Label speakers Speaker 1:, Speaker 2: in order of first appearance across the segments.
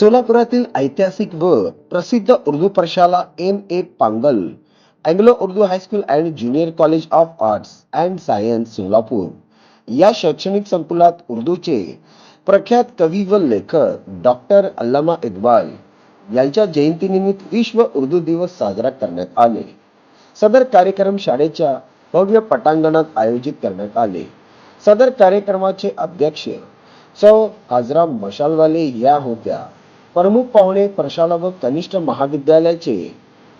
Speaker 1: सोलापुरातील ऐतिहासिक व प्रसिद्ध उर्दू प्रशाला M A Pangal Anglo Urdu high school and junior college of arts and science Solapur. या शैक्षणिक संकुलात उर्दूचे प्रख्यात कवी व लेखक डॉक्टर अल्लामा इक्बाल यांच्या जयंतीनिमित्त विश्व उर्दू दिवस साजरा करण्यात आले. सदर कार्यक्रम शाळेच्या भव्य पटांगणात आयोजित करण्यात आले. सदर कार्यक्रमाचे अध्यक्ष सौ हाजरा मशालवाले या होत्या. प्रमुख पाहुणे प्रशाला व कनिष्ठ महाविद्यालयाचे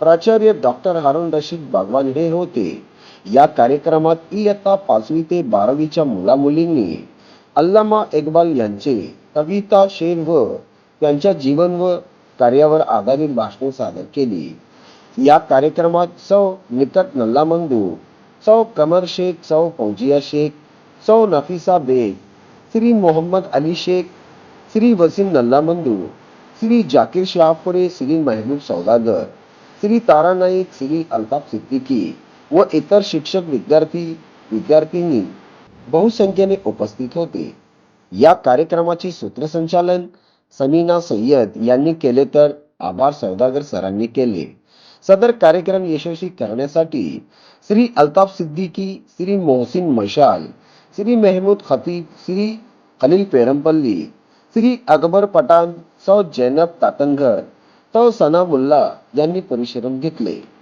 Speaker 1: प्राचार्य डॉक्टर हारून रशीद भगवान हे होते. या कार्यक्रमात इयत्ता पाचवी ते बारावीच्या मुलामुलींनी अल्लामा इक्बाल यांचे कविता शेर व त्यांच्या जीवन व कार्यावर आधारित भाषणे सादर केली. या कार्यक्रमात सौ निकट नल्लामंदू सौ कमर शेख सौ फौजिया शेख सौ नफीसा बेग श्री मोहम्मद अली शेख श्री वसीम नल्लामंदू श्री जाकीर शहापुरे श्री महबूब सौदागर श्री तारा नाईक श्री अल्ताफ सिद्दीकी व इतर शिक्षक विद्यार्थी विद्यार्थिनी बहुसंख्येने उपस्थित होते. या कार्यक्रमाचे सूत्रसंचालन समीना सय्यद यांनी केले तर आभार सौदागर सरांनी केले. सदर कार्यक्रम यशस्वी करण्यासाठी श्री अल्ताफ सिद्दीकी श्री मोहसिन मशाल श्री मेहमूद खतीब श्री खलील पेरमपल्ली श्री अकबर पठाण सौ जैनब तातनघर सौ सना मुल्ला यांनी परिश्रम घेतले.